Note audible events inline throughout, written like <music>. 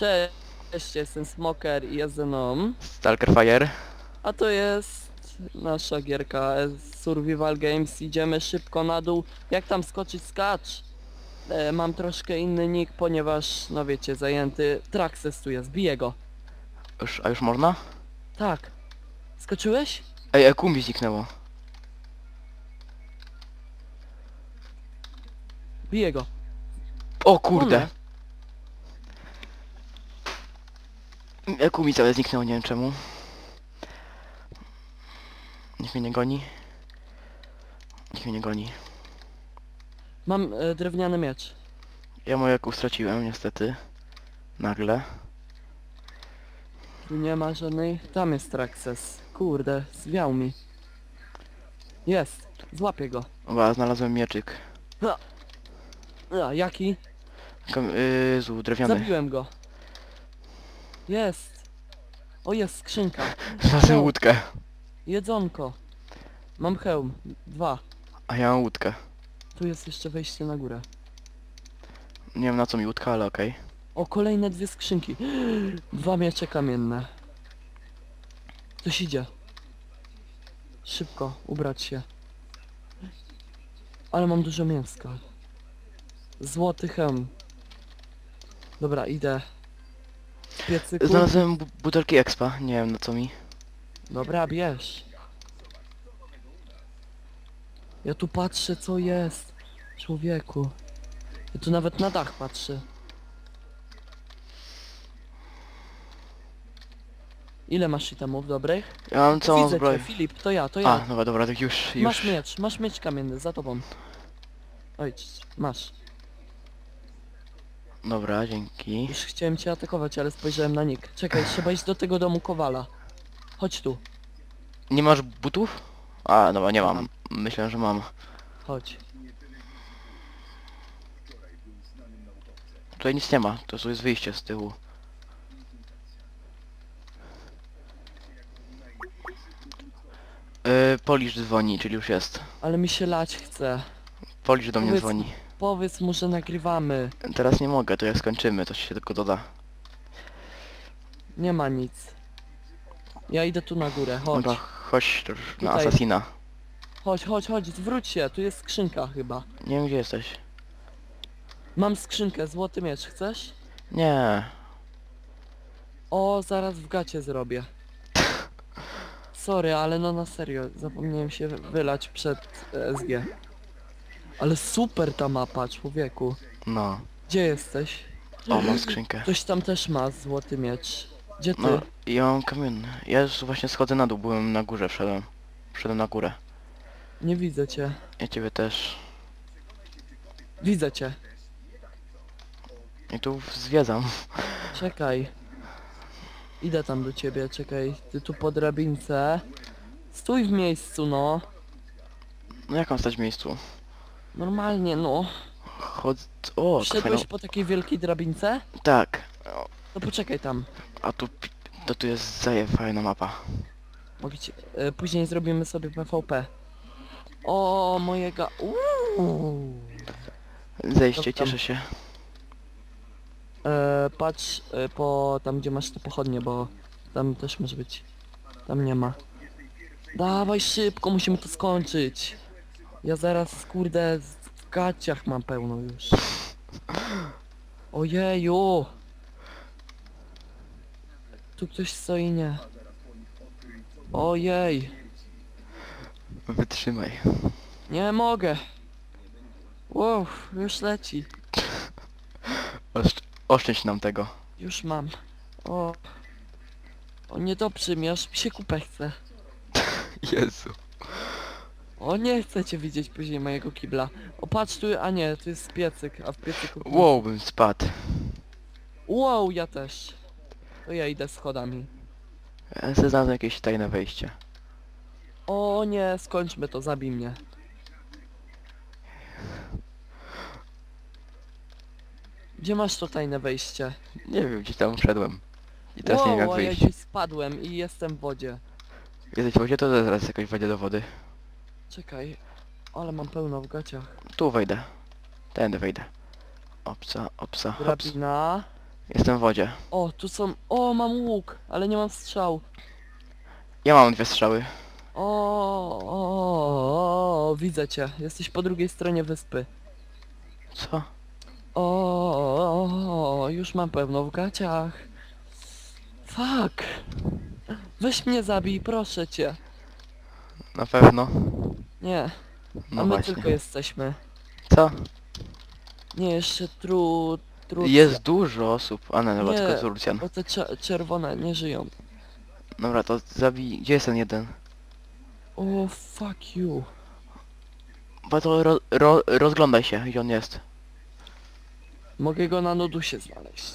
Cześć, jestem Smoker i jest ze mną. Stalker Fire. A to jest nasza gierka e, Survival Games. Idziemy szybko na dół. Jak tam skoczyć skacz? E, mam troszkę inny nick, ponieważ, no wiecie, zajęty. Traxes tu jest, biję go. Już, a już można? Tak. Skoczyłeś? Ej, Eku mi zniknęło. Biję go. O kurde. One. Eku mi całe zniknęło, nie wiem czemu. Niech mnie nie goni. Niech mnie nie goni. Mam e, drewniany miecz. Ja moje Eku straciłem niestety. Nagle. Tu nie ma żadnej... Tam jest Traxes. Kurde, zwiał mi. Jest. Złapię go. Oba, znalazłem mieczyk. A, jaki? Kam yy, zu, drewniany. Zabiłem go. Jest. O, jest skrzynka. Znalazłem O. łódkę. Jedzonko. Mam hełm. Dwa. A ja mam łódkę. Tu jest jeszcze wejście na górę. Nie wiem na co mi łódka, ale okej. O, kolejne dwie skrzynki. <gasps> Dwa miecze kamienne. Ktoś idzie. Szybko, ubrać się. Ale mam dużo mięska. Złoty hełm. Dobra, idę. Piecyku. Znalazłem bu butelki expa, nie wiem na co mi. Dobra, bierz. Ja tu patrzę co jest. Człowieku. Ja tu nawet na dach patrzę. Ile masz itemów dobrych? Ja mam całą Widzę zbroję. cię, Filip, to ja, to A, ja. dobra, dobra, tak już, już. Masz miecz, masz miecz kamienny, za tobą. Oj, c- masz. Dobra, dzięki. Już chciałem cię atakować, ale spojrzałem na nick. Czekaj, trzeba iść do tego domu Kowala. Chodź tu, Nie masz butów? A, dobra, nie mam. Myślę, że mam. chodź. Tutaj nic nie ma, to tu jest wyjście z tyłu. Yy, Polisz dzwoni, czyli już jest. Ale mi się lać chce. Polisz do mnie Powiedz- dzwoni. Powiedz mu, że nagrywamy. Teraz nie mogę, to jak skończymy, to się tylko doda. Nie ma nic. Ja idę tu na górę, chodź. Dobra, chodź to już na Tutaj. Assassina. Chodź, chodź, chodź, zwróć się, tu jest skrzynka chyba. Nie wiem gdzie jesteś. Mam skrzynkę, złoty miecz, chcesz? Nie. O, zaraz w gacie zrobię. <laughs> Sorry, ale no na serio, zapomniałem się wylać przed e, SG. Ale super ta mapa, człowieku. No. Gdzie jesteś? O, mam skrzynkę. Ktoś tam też ma złoty miecz. Gdzie ty? No, ja mam kamienny. Ja już właśnie schodzę na dół, byłem na górze, wszedłem. Wszedłem na górę. Nie widzę cię. Ja ciebie też. Widzę cię. I tu zwiedzam. Czekaj. Idę tam do ciebie, czekaj. Ty tu po drabince. Stój w miejscu, no. No jak mam stać w miejscu? Normalnie, no. Chodź... O, fajna... po takiej wielkiej drabince? Tak. No poczekaj tam. A tu... pi- To tu jest zaje fajna mapa. Mogę ci... E, później zrobimy sobie PvP. O, mojego... Uuu. Zejście, cieszę się. E, patrz e, po tam gdzie masz te pochodnie, bo tam też może być. Tam nie ma. Dawaj szybko, musimy to skończyć. Ja zaraz kurde w gaciach mam pełno już. Ojeju. Tu ktoś stoi, nie. Ojej. Wytrzymaj. Nie mogę. Wow, już leci. Oszcz oszczędź nam tego. Już mam. O. O niedobrze mi, aż mi się kupę chce. <laughs> Jezu. O nie chcecie widzieć później mojego kibla. O patrz tu, a nie, tu jest piecyk, a w piecyku... Wow, bym spadł. Wow, ja też. To ja idę schodami. Ja sobie znalazłem jakieś tajne wejście. O nie, skończmy to, zabij mnie. Gdzie masz to tajne wejście? Nie wiem, gdzieś tam wszedłem. I teraz nie wiem jak a ja wyjść. gdzieś spadłem i jestem w wodzie. Jesteś w wodzie, to zaraz jakoś wejdę do wody. Czekaj, ale mam pełno w gaciach. Tu wejdę. Tędy wejdę. Opsa, opsa, hops. Drabina. Jestem w wodzie. O, tu są... O, mam łuk, ale nie mam strzał. Ja mam dwie strzały. O, o, o, widzę cię. Jesteś po drugiej stronie wyspy. Co? O, o, o, już mam pełno w gaciach. Fuck. Weź mnie zabij, proszę cię. Na pewno. Nie, No a my właśnie. tylko jesteśmy. Co? Nie, jeszcze tru... tru Jest dużo osób. A nie, dobra, Nie. tylko jest Lucian. Bo te cze- czerwone nie żyją. Dobra, to zabij... Gdzie jest ten jeden? O, fuck you. Bo to ro, ro, rozglądaj się, gdzie on jest. Mogę go na nudusie znaleźć.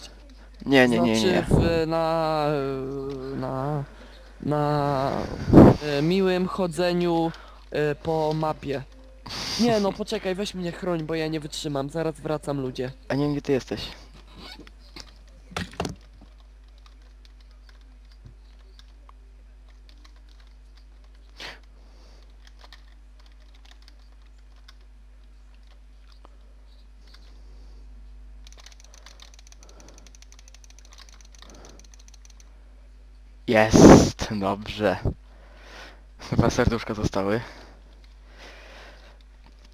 Nie, nie, nie, znaczy nie. W, na... na... na... e, miłym chodzeniu e, po mapie. Nie no, poczekaj, weź mnie chroń, bo ja nie wytrzymam. Zaraz wracam, ludzie. A nie gdzie ty jesteś. Jest, dobrze. Dwa serduszka zostały.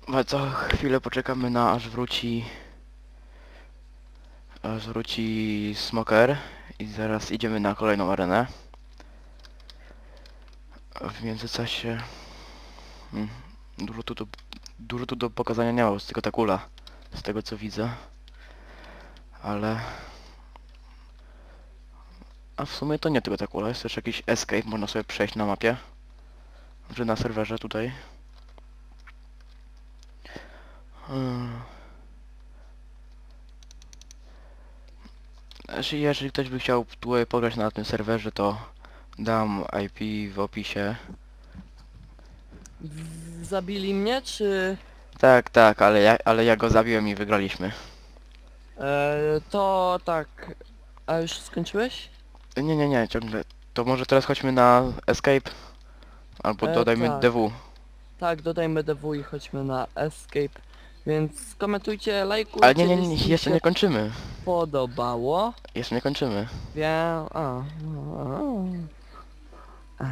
No co chwilę poczekamy na aż wróci aż wróci Smoker i zaraz idziemy na kolejną arenę. W międzyczasie hmm, dużo tu do, dużo tu do pokazania nie ma, jest tylko ta kula z tego co widzę. Ale a w sumie to nie tylko ta kula, jest też jakiś escape, można sobie przejść na mapie. Że na serwerze tutaj. Hmm. Znaczy, jeżeli ktoś by chciał tutaj pograć na tym serwerze, to dam IP w opisie. W- Zabili mnie, czy... Tak, tak, ale ja, ale ja go zabiłem i wygraliśmy. E, to tak... A już skończyłeś? Nie, nie, nie, ciągle. To może teraz chodźmy na escape. Albo E, dodajmy tak. DW. Tak, dodajmy DW i chodźmy na Escape. Więc komentujcie, lajkujcie, Ale nie, nie, nie, nie, jeśli jeszcze się nie kończymy. podobało. Jeszcze nie kończymy. Wiem... A, a, a.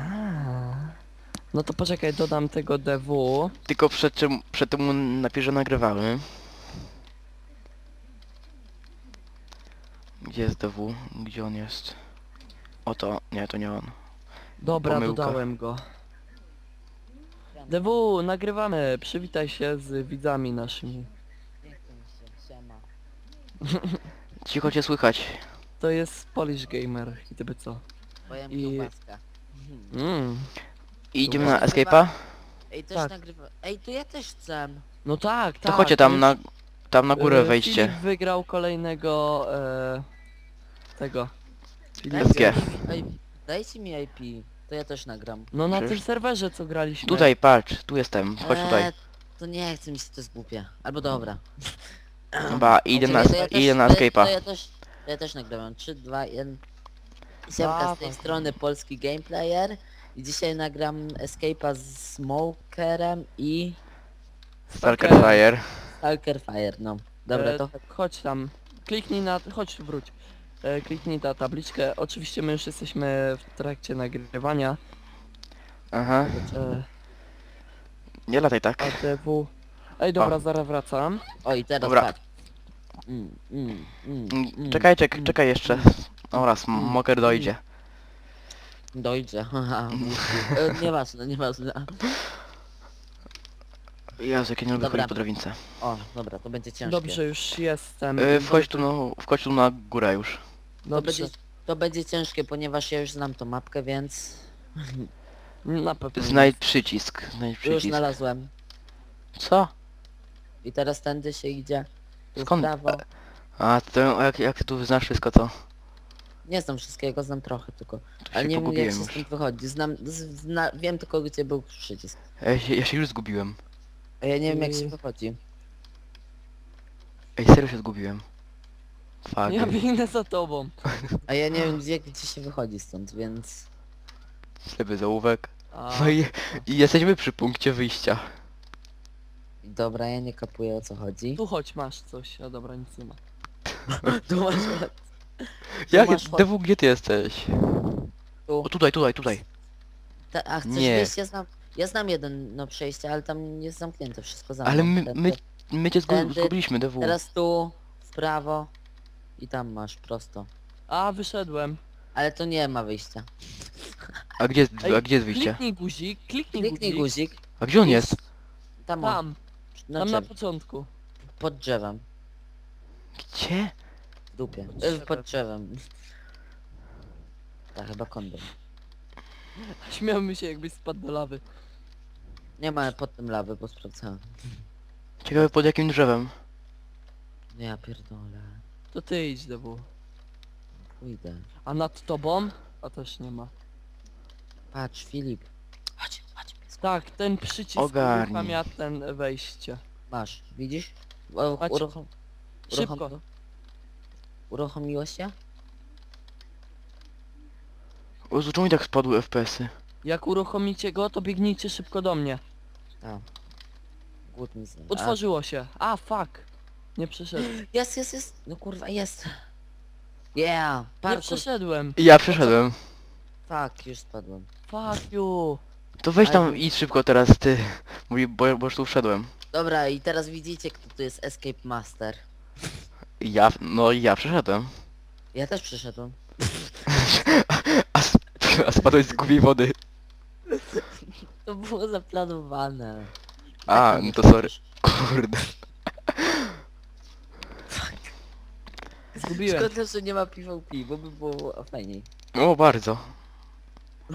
No to poczekaj, dodam tego DW. Tylko przed czym, przed tym napisz, że nagrywamy. Gdzie jest DW? Gdzie on jest? Oto, nie, to nie on. Dobra, Pomyłka. dodałem go. DW, nagrywamy. Przywitaj się z widzami naszymi. Nie chcę mi się, siema. Cicho cię słychać. To jest Polish Gamer i tyby co? Powiem I-. Mm. I idziemy na escape'a? Ej, też Tak. nagrywa... Ej, to ja też chcę. No tak, To tak. chodźcie tam na, tam na górę e, wejdźcie. Filip wygrał kolejnego e, tego. Filip Dajcie mi, ej, dajcie mi IP, to ja też nagram. No na Przecież- tym serwerze co graliśmy. Tutaj, patrz, tu jestem, chodź tutaj. Eee, to nie chcę mi się, to jest głupie. Albo dobra. Chyba idę na, Czekaj, to ja też- idę na to ja- escape'a. To ja też, to ja też nagrałem. 3, 2, 1. Siemka z tej Dawaj. strony polski gameplayer. I dzisiaj nagram escape'a z Smokerem i Stalker Fire. Stalker Fire, no. Dobra, e, to Chodź tam. Kliknij na... Chodź tu wróć. E, kliknij na tabliczkę. Oczywiście my już jesteśmy w trakcie nagrywania. Aha. E, Nie lataj tak. ADW. Ej dobra, O. zaraz wracam. O i teraz Dobra. patrz. Mm, mm, mm, Mm, mm, Czekaj, czekaj, mm. czekaj jeszcze. Oraz Moker dojdzie. Dojdzie, haha, musi. E, Nieważne, nieważne. Jezu, jak ja nie lubię Dobra. chodzić po drabince. O, dobra, to będzie ciężkie. Dobrze, już jestem. Yy, wchodź tu, no, wchodź tu na górę już. To Dobrze. będzie, to będzie ciężkie, ponieważ ja już znam tą mapkę, więc <laughs> Na pewno. Znajdź przycisk. Znajdź już przycisk. znalazłem. Co? I teraz tędy się idzie. Tu Skąd? prawo. A to jak, jak ty tu znasz wszystko to? Nie znam wszystkiego, znam trochę tylko. To Ale się nie wiem jak pogubiłem się już. stąd wychodzi. Znam, z- zna, wiem tylko gdzie był przycisk. Ja się, ja się już zgubiłem. A ja nie wiem jak się Yy. wychodzi. Ej, serio się zgubiłem. Fuck. Ja biegnę za tobą. A ja nie wiem gdzie, gdzie się wychodzi stąd, więc... Ślepy zaułek. A, No i, i jesteśmy przy punkcie wyjścia. Dobra, ja nie kapuję o co chodzi. tu chodź, masz coś. A dobra, nic nie ma. <laughs> Tu masz... Jak, masz DW, gdzie ty jesteś? Tu. O tutaj, tutaj, tutaj. Ta, a chcesz Nie. wyjść? Ja znam, ja znam jeden no przejście, ale tam jest zamknięte wszystko za Ale mną. my, Te- my, te- my cię zgu tędy- zgubiliśmy, DW. Teraz tu, w prawo i tam masz prosto. A, wyszedłem. Ale to nie ma wyjścia. A gdzie, jest- Ej, a gdzie jest wyjście? Kliknij guzik, kliknij, Kliknij guzik. guzik. A gdzie on jest? Tam, o, Tam, na tam na początku. pod drzewem. Gdzie? W dupie. Pod E, drzewem. pod drzewem. Tak, chyba kondom. Śmiałmy się jakbyś spadł do lawy. Nie ma pod tym lawy, bo sprawdzałem. Ciekawe pod jakim drzewem. Nie, ja pierdolę. To ty idź, DW. Pójdę. A nad tobą? A też nie ma. Patrz, Filip. Chodź, chodź. Tak, ten przycisk Ogarnij. uruchamia ten wejście. Masz, widzisz? O, Chodź. Uruchom... Szybko. uruchom- Uruchomiłeś się? O, czemu mi tak spadły FPS-y? Jak uruchomicie go, to biegnijcie szybko do mnie. A. Głód mi zna- a- Utworzyło się. A, fuck. Nie przeszedł. Jest, jest, jest. No kurwa, jest. Yeah, Nie parkour. przeszedłem. Ja przeszedłem. Tak, już spadłem. Fuck you. To weź tam idź szybko teraz ty. Mówi, bo, bo już tu wszedłem. Dobra, i teraz widzicie, kto tu jest Escape Master. Ja, no i ja przeszedłem. Ja też przyszedłem. <laughs> A, sp a spadłeś z głupiej wody. To było zaplanowane. A, no to sorry. Kurde. Zgubiłem. Szkoda, że nie ma PvP, bo by było fajniej. O, bardzo.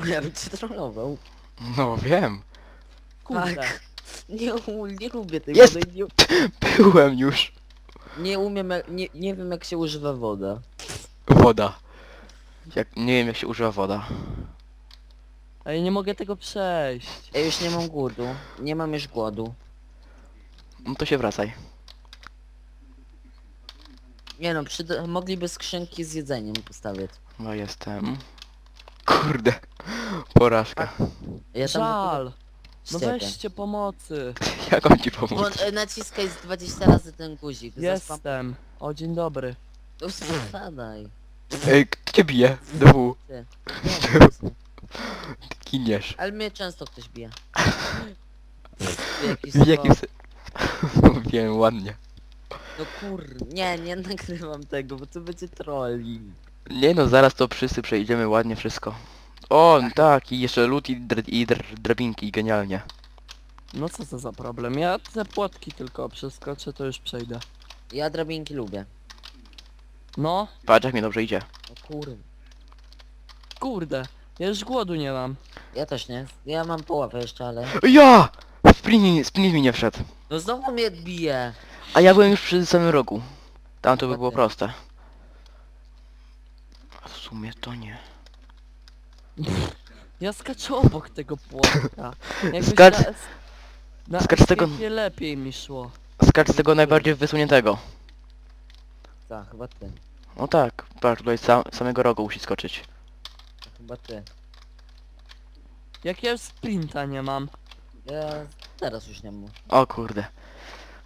Ja bym cię trollował. No wiem. Kurde. Tak. Nie, u- nie lubię tej Jest! wody. Nie, <laughs> Byłem już. nie umiem, jak- nie, nie wiem jak się używa woda. Woda. Jak, nie wiem jak się używa woda. A ja nie mogę tego przejść. Ja już nie mam głodu. Nie mam już głodu. No to się wracaj. Nie no, przyda- mogliby skrzynki z jedzeniem postawić. No jestem. Kurde. Porażka. Ja tam Żal. No weźcie pomocy. <laughs> Jak on ci Bo, pomóc? e, naciskaj z 20 razy ten guzik. Zaspam- Jestem. O, dzień dobry. To Spadaj. Ej, kto cię bije? DW. Ty. Nie, nie, Giniesz. Ale mnie często ktoś bije. <laughs> Jakiś W jakim se... <laughs> Wiem, ładnie. No kur... Nie, nie <laughs> nagrywam tego, bo to będzie trolling. Nie no, zaraz to wszyscy przejdziemy ładnie wszystko. O, tak, i jeszcze lód i, dr i dr drabinki, genialnie. No co to za problem? Ja te płotki tylko przeskoczę, to już przejdę. Ja drabinki lubię. No, Patrz jak mi dobrze idzie. O kur... kurde. Ja już głodu nie mam. Ja też nie. Ja mam połowę jeszcze, ale... Ja! Sprint, sprint mi nie wszedł. No znowu mnie bije. A ja byłem już przy samym rogu. Tam to by było proste. A w sumie to nie. Ja skaczę obok tego płotka. <laughs> Jakbyś Skacz- na, na skacz z tego- escape'ie lepiej mi szło. Skacz z tego najbardziej wysuniętego. Tak, chyba ty. No tak, patrz, tutaj sam, samego rogu musi skoczyć. Chyba ty. Jak ja już sprinta nie mam. Ja teraz już nie mam. O kurde.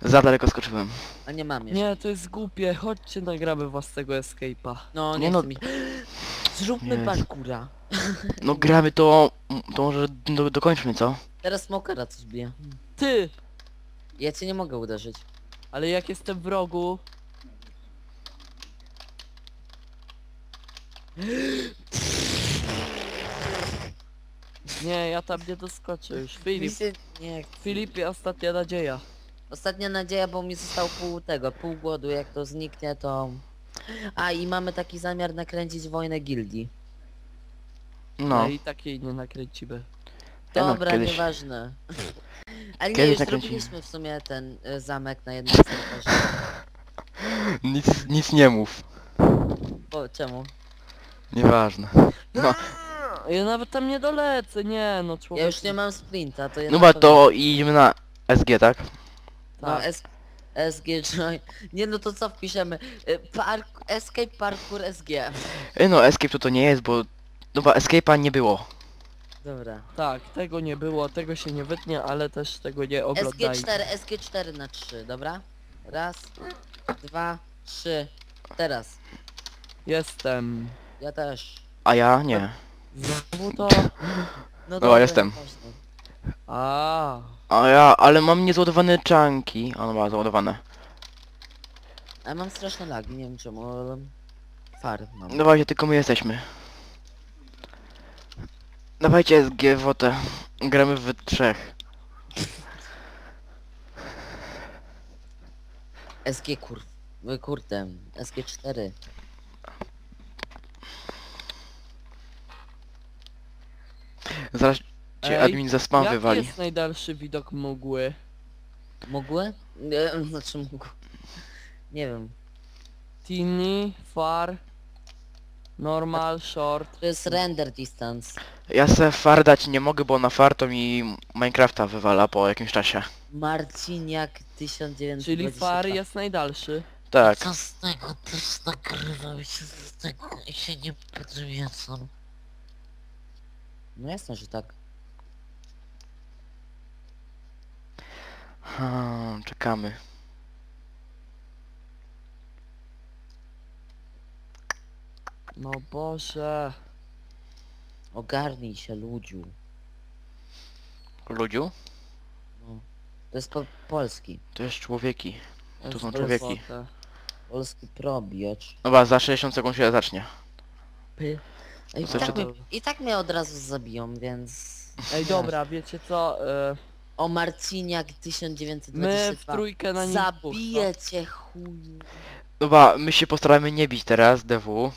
Za daleko skoczyłem. A nie mam jeszcze. Nie, to jest głupie. Chodźcie nagramy własnego escape'a. No nie, Nie no- chcę mi... <gasps> Zróbmy Jest. parkura. <laughs> No gramy to... To może do, dokończmy, co? Teraz smokera coś bije. Ty! Ja cię nie mogę uderzyć. Ale jak jestem w rogu... <gasps> Nie, ja tam nie doskoczę już. Mi Filip, się nie. Filipie, ostatnia nadzieja. Ostatnia nadzieja, bo mi został pół tego, pół głodu, jak to zniknie to... A i mamy taki zamiar nakręcić wojnę gildii. No. No. i takiej nie nakręcimy. Ja no, Dobra, kiedyś- nieważne. <laughs> Ale nie, kiedyś już nakręcimy. zrobiliśmy w sumie ten y, zamek na jednym serwerze. <laughs> Nic, nic nie mów. Po, czemu? Nieważne. <laughs> No, Ja nawet tam nie dolecę, nie no człowiek. Ja już nie mam sprinta, to ja no na ba, pewno- to idźmy na SG, tak? No Tak. S... SG join. <laughs> Nie no to co wpiszemy? Y, Park... Escape parkour SG. Ej no, Escape to to nie jest, bo... No ba, Escape'a nie było. Dobra. Tak, tego nie było, tego się nie wytnie, ale też tego nie oglądaj. SG4, SG4 na 3, dobra? Raz, dwa, trzy. Teraz. Jestem. Ja też. A ja nie. Znowu to... No Dobra, jestem. ważne. A, A ja, ale mam niezaładowane czanki. A no ma załadowane. A mam straszne lagi, nie wiem czemu, ale... Far mam. Dawajcie, tylko my jesteśmy. Dawajcie SG wotę. Gramy w trzech. SG kur... y, Kurde, SG4. Zaraz cię Ej, admin za spam jaki wywali. jest najdalszy widok mgły? Mogły? Nie, <laughs> znaczy mógł. Nie wiem. Tiny, far, normal, short. To jest render distance. Ja se far dać nie mogę, bo na far to mi Minecrafta wywala po jakimś czasie. Marciniak 1922. Czyli far jest najdalszy. Tak. Co z tego też nagrywam się z tego i się nie podniecam. No jasne, że tak. Hmm, czekamy. No Boże. Ogarnij się ludziu. Ludziu? No. To jest po polski. To jest człowieki. To są jest człowieki. złote. Polski probiocz. Dobra, za 60 sekund się zacznie. Ej, I, tak mnie, I tak mnie od razu zabiją, więc... Ej dobra, wiecie co? y, O Marciniak 1922. My w trójkę na nim dwóch, Zabiję cię chuju. Dobra, my się postaramy nie bić teraz, DW.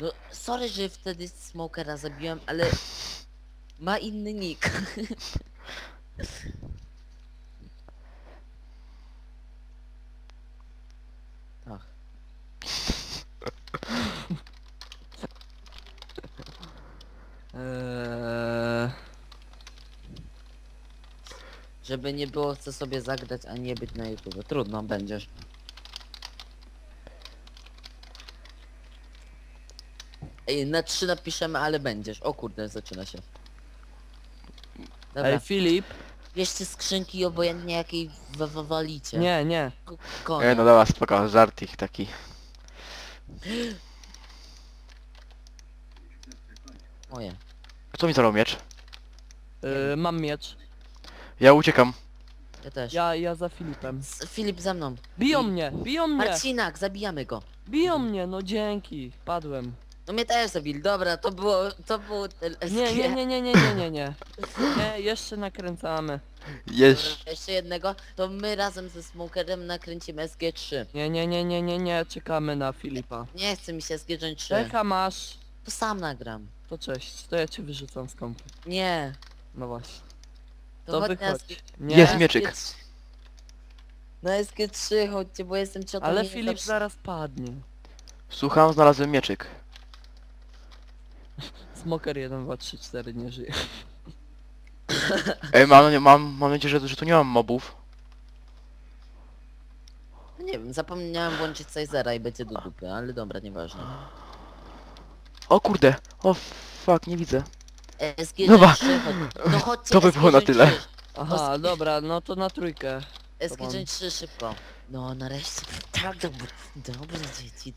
No, sorry, że wtedy Smokera zabiłem, ale... <laughs> Ma inny nick. tak. <laughs> Eee, Żeby nie było, chcę sobie zagrać, a nie być na YouTube. Trudno, będziesz. Ej, na trzy napiszemy, ale będziesz. O kurde, zaczyna się. Dobra, Ej Filip, bierzcie skrzynki obojętnie jakiej w- w- walicie. nie, nie. K- Konia. E, no dobra, spoko, żart ich taki. Moje. Kto mi zabrał miecz? Y, mam miecz. Ja uciekam. Ja też. Ja, ja za Filipem. S- Filip za mną. Biją I- mnie, biją mnie, Marcinak, zabijamy go. biją mnie, no dzięki. Padłem. No mnie też zabili. Dobra, to było, to było. Nie, nie, nie, nie, nie, nie, nie, nie. Nie, jeszcze nakręcamy. Jest. Dobra, Jeszcze jednego, to my razem ze Smokerem nakręcimy SG3. Nie, nie, nie, nie, nie, nie, czekamy na Filipa. Nie chce mi się SG 3. Czeka masz. To sam nagram. To cześć, to ja cię wyrzucam z kąpy. Nie. No właśnie. To, chodź na wychodź. SG... Nie, Jest mieczyk. SG3. Na SG3 chodźcie, bo jestem ciotą ale i Filip zawsze- zaraz padnie. Słucham, znalazłem mieczyk. <laughs> Smoker 1, 2, 3, 4 nie żyje. Ej, mam, mam, mam nadzieję, że, że tu nie mam mobów. No Nie wiem, zapomniałem włączyć Sizera i będzie do dupy, ale dobra, nieważne. O kurde, o fuck, nie widzę. SG Dobra. 3, chodź. No chodźcie, To by było na SG3. tyle. Aha, dobra, no to na trójkę. SG 3 szybko. No nareszcie. Tak, dobre, dobre dzieci.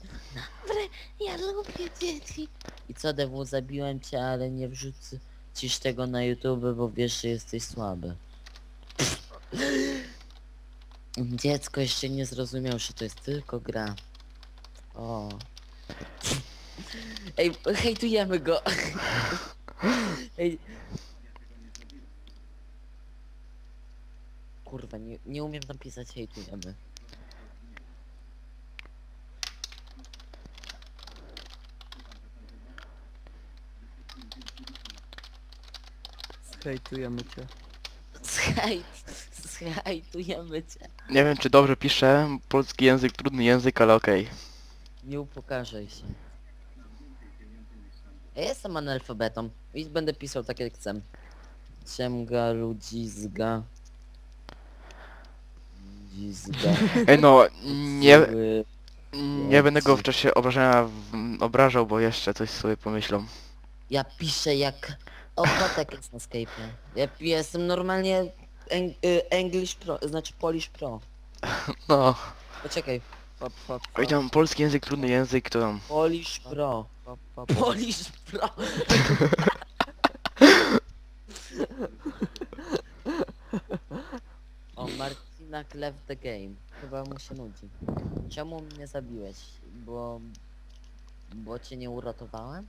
Dobre, ja lubię dzieci. I co DW, zabiłem cię, ale nie wrzucę cisz tego na YouTube, bo wiesz, że jesteś słaby. <laughs> Dziecko jeszcze nie zrozumiał, że to jest tylko gra. O. Ej, hejtujemy go. <laughs> <gasps> Ej. Kurwa, nie, nie umiem napisać hejtujemy. Zhejtujemy cię. Hejt, hejtujemy cię. Nie wiem, czy dobrze piszę. Polski język, trudny język, ale okej. Nie upokarzaj się. Ja jestem analfabetą i będę pisał tak jak chcę. Ciemga, ludzizga. Ludzizga. <laughs> Ej no, nie, nie będę go w czasie obrażenia w, obrażał, bo jeszcze coś sobie pomyślą. Ja piszę jak... O, jest na Skype'ie. Ja pi- jestem normalnie eng y, English Pro, znaczy Polish Pro. No, Poczekaj, pa, pa, Oj tam polski język, trudny język, to tam... Polish Pro. Pa, pa, pa. Polish Pro. o, Marcinak left the game. Chyba mu się nudzi. Czemu mnie zabiłeś? Bo... Bo cię nie uratowałem?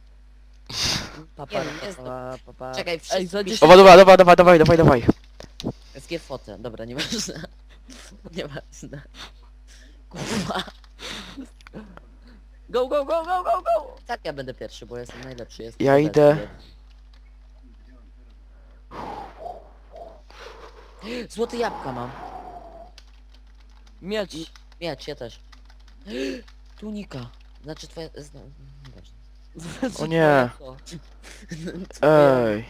Pa, Nie pa, wiem, jest pa, pa, pa. Czekaj, Ej, wszyscy za piszą- 10 O, dobra, dobra, dobra, dawaj, dawaj, dawaj. SG fotę. Dobra, nieważne. <laughs> Nieważne. Kurwa. Go, go, go, go, go, go! Tak, ja będę pierwszy, bo jestem najlepszy. Jestem Ja idę. Złote jabłka mam. Miecz! Miecz, ja też. <gasps> Tunika. Znaczy twoja... Zna... Znaczy, <laughs> O nie. co? Ej.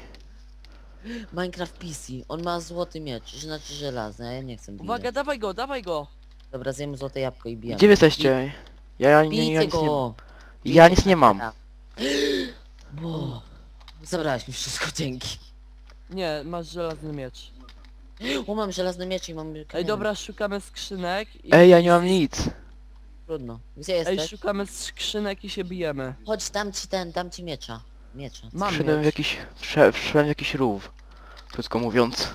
Minecraft PC. On ma złoty miecz, znaczy żelazny, a ja nie chcę bijać. Uwaga, dawaj go, dawaj go! Dobra, zjemy złote jabłko i bijemy. Gdzie wy jesteście? Ja, ja, Bijcie ja, nic nie, go! ja nic nie mam. <gasps> Bo... Zabrałeś mi wszystko, dzięki. Nie, masz żelazny miecz. O, mam żelazny miecz i mam... Ej, kamienny. dobra, szukamy skrzynek i... Ej, ja nie mam nic. Trudno. Gdzie Ej, jesteś? szukamy skrzynek i się bijemy. Chodź, dam ci ten, dam ci miecza. Miecza. Mam Wszedłem w miecz. jakiś... wszedłem wszedłem w jakiś rów. Krótko mówiąc.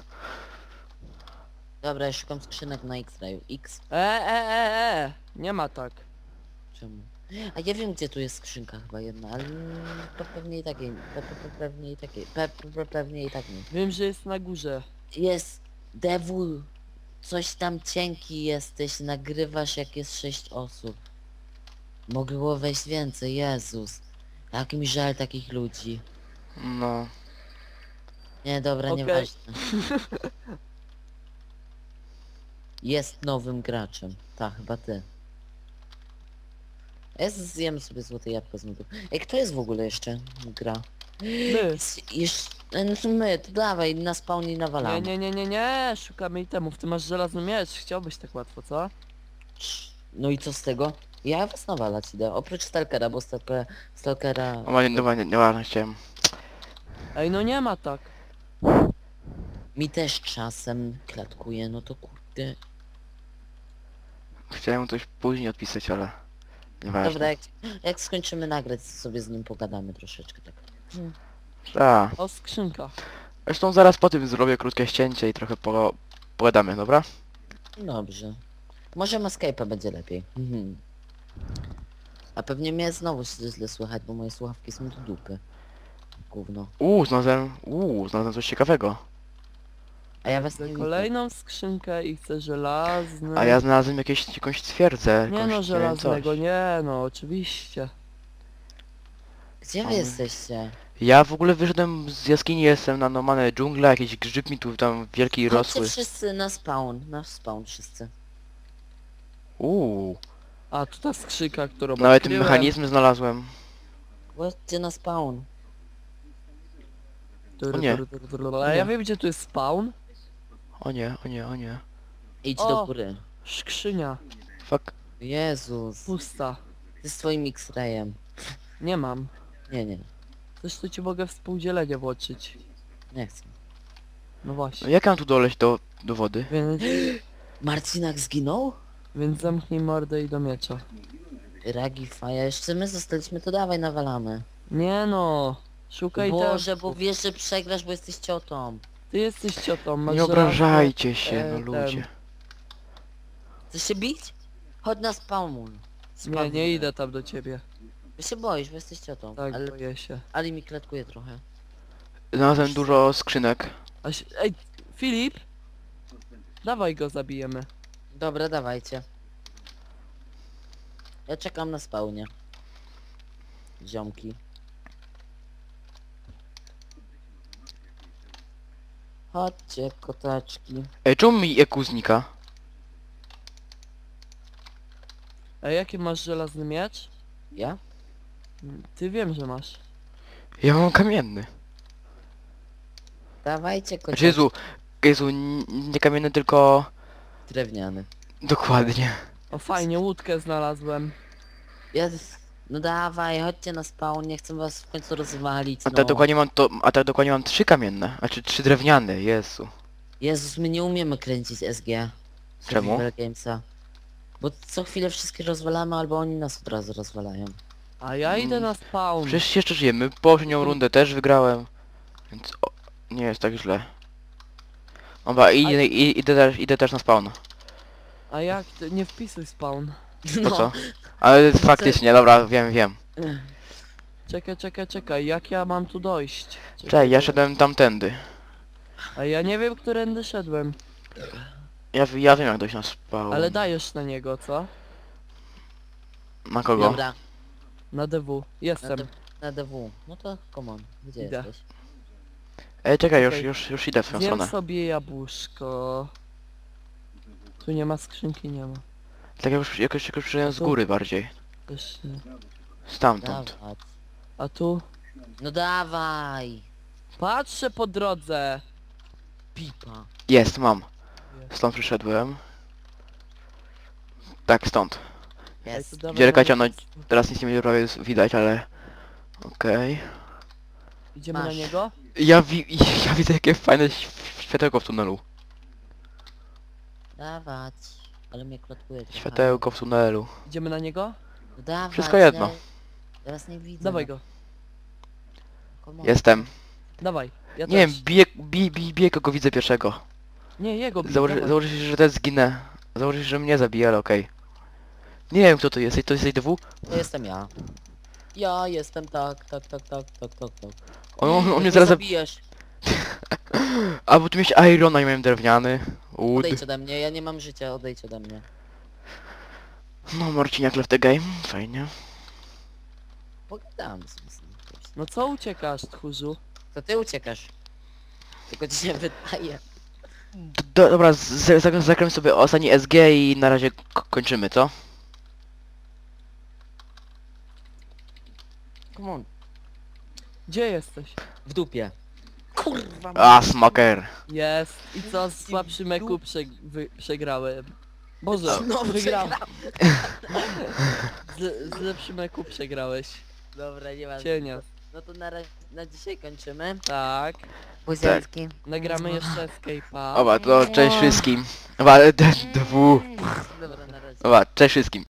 Dobra, ja szukam skrzynek na X-rayu. X? E, e, e, e! Nie ma tak. Czemu? A ja wiem gdzie tu jest skrzynka chyba jedna, ale to pewnie i takiej, pe, pe, pe, pewnie i takiej, pe, pe, pe, pewnie i tak nie. Wiem, że jest na górze. Jest Devil, coś tam cienki jesteś, nagrywasz jak jest sześć osób. Mogło wejść więcej, Jezus. Jak mi żal takich ludzi. No. Nie, dobra, Okej. nieważne. <laughs> Jest nowym graczem. Tak, chyba ty. Ja zjem sobie złote jabłko z nudu. Ej, kto jest w ogóle jeszcze gra? My. Jeszcze... No to my, to dawaj, na spawn i Nie, nawalamy. nie, nie, nie, nie, szukamy itemów. Ty masz żelazny miecz, chciałbyś tak łatwo, co? No i co z tego? Ja was nawalać idę, oprócz Stalkera, bo Stalkera... Stalkera... O, ma- dobra, nie, nie, chciałem. Ej, no nie ma tak. Mi też czasem klatkuje, no to kurde. Chciałem coś później odpisać, ale... Dobra, jak, jak skończymy nagrać, sobie z nim pogadamy troszeczkę, tak. Tak. O, skrzynka. Zresztą zaraz po tym zrobię krótkie ścięcie i trochę po... pogadamy, dobra? Dobrze. Może Escape'a będzie lepiej. Mhm. A pewnie mnie znowu źle źle słychać, bo moje słuchawki są do dupy. Gówno. Uuu, znalazłem... Uuu, znalazłem coś ciekawego. A ja was nie widzę. kolejną skrzynkę i chcę żelazny. A ja znalazłem jakieś, jakąś twierdzę. Nie jakąś, no, wiem, żelaznego, coś. nie no, oczywiście. Gdzie wy Mamy. jesteście? Ja w ogóle wyszedłem z jaskini, jestem na normalne dżungla, jakiś grzyb mi tu tam wielki Chodźcie rosły. wszyscy na spawn, na spawn wszyscy. Uuu, A, tu ta skrzynka, którą nawet odkryłem. mechanizmy znalazłem. Chodźcie na spawn. Dur, O nie. A ja wiem gdzie tu jest spawn. O nie, o nie, o nie. Idź O. do góry. Skrzynia, Fuck. Jezus. pusta. Ty z twoim X-rayem. Nie mam. Nie, nie. Zresztą ci mogę współdzielenie włączyć. Nie chcę. No No właśnie. jak mam tu doleć do, do wody? Więc, <gasps> Marcinak zginął? więc zamknij mordę i do miecza. Ragi faja, jeszcze my zostaliśmy, to dawaj nawalamy. Nie no. Szukaj Boże, bo wiesz, że przegrasz, bo jesteś ciotą. Ty jesteś ciotą, masz Nie żelazny- obrażajcie się, e, no ten. ludzie. Chcesz się bić? Chodź na spawn. Nie, nie idę tam do ciebie. Ty się boisz, bo jesteś ciotą. Tak, ale boję się. Ali mi klatkuje trochę. Znalazłem dużo skrzynek. A się... Ej, Filip! Dawaj go zabijemy. Dobra, dawajcie. Ja czekam na spawnie. Ziomki. Chodźcie, kotaczki. Ej, czemu mi eku znika? A jaki masz żelazny miecz? Ja? Ty wiem, że masz. Ja mam kamienny. Dawajcie, Znaczy kotaczki. Jezu, Jezu, n- nie kamienny, tylko... Drewniany. Dokładnie. O fajnie, łódkę znalazłem. Ja... No dawaj, chodźcie na spawn, nie chcę was w końcu rozwalić, A no. tak dokładnie mam to, a tak dokładnie mam trzy kamienne, a czy trzy drewniane, Jezu. Jezus, my nie umiemy kręcić SG. Czemu? Survival Gamesa. Bo co chwilę wszystkie rozwalamy, albo oni nas od razu rozwalają. A ja idę na spawn. Przecież jeszcze żyjemy. Poprzednią rundę też wygrałem. Więc o, nie jest tak źle. Dobra, idę, i- idę, też, idę też na spawn. A jak? ty- Nie wpisuj spawn. Po co? Ale <laughs> faktycznie, dobra, wiem, wiem. Czekaj, czekaj, czekaj, jak ja mam tu dojść? Czekaj, Cześć, ja szedłem tamtędy. A ja nie wiem, którędy szedłem. Ja, ja wiem jak dojść na spawn. Ale dajesz na niego, co? Na kogo? Dobra, Na DW. na, Jestem. D- na DW. No to come on, gdzie Idę. jesteś? Ej, czekaj, już, Okej. już, już idę w twoją Zjem stronę. sobie jabłuszko. Tu nie ma skrzynki, nie ma. Tak jakoś, jakoś, jakoś przyszedłem z góry bardziej. Nie. Stamtąd. Dawaj. A tu? No dawaj! Patrzę po drodze! Pipa. Jest, mam. Stąd przyszedłem. Tak, stąd. Jest. Gdzie ciągnąć? Teraz nic nie będzie prawie widać, ale... Okej. Idziemy na Masz. niego? Ja, wi <laughs> ja widzę jakie fajne ś- światełko w tunelu. Dawać. Ale mnie klotkuje. trochę. Światełko w tunelu. Idziemy na niego? No dawać, Wszystko jedno. Teraz nie widzę. Dawaj go. Come on. Jestem. Dawaj. Ja Nie wiem, też. bije, bije, bije, bije kogo widzę pierwszego. Nie, jego bij, Założy, dawaj. założy się, że też zginę. Założy się, że mnie zabije, ale okej. Nie wiem kto to jest, to jest DW? To jestem ja. Ja jestem tak, tak, tak, tak, tak, tak, tak. On, on, on mnie zaraz zab... zabijesz. <laughs> A bo tu mieć Irona i miałem drewniany. Wood. Odejdź ode mnie, ja nie mam życia, odejdź ode mnie. No Marciniak left the game, fajnie. Pogadam z nim. No co uciekasz, tchórzu? To ty uciekasz. Tylko ci się wydaje. Do, dobra, z- z- zagram sobie ostatni SG i na razie k- kończymy, co? Come on. Gdzie jesteś? W dupie. Kurwa. A, smoker. Jest. I co, z słabszym eku prze wy przegrałem. Boże, Znowu wygrałem. Z, z lepszym eku przegrałeś. Dobra, nie ma. Cienia. No to na, na dzisiaj kończymy. Tak. Buziaczki. Nagramy jeszcze escape'a. Oba, to cześć wszystkim. Oba, <laughs> DW. Dobra, na razie. Oba, cześć wszystkim.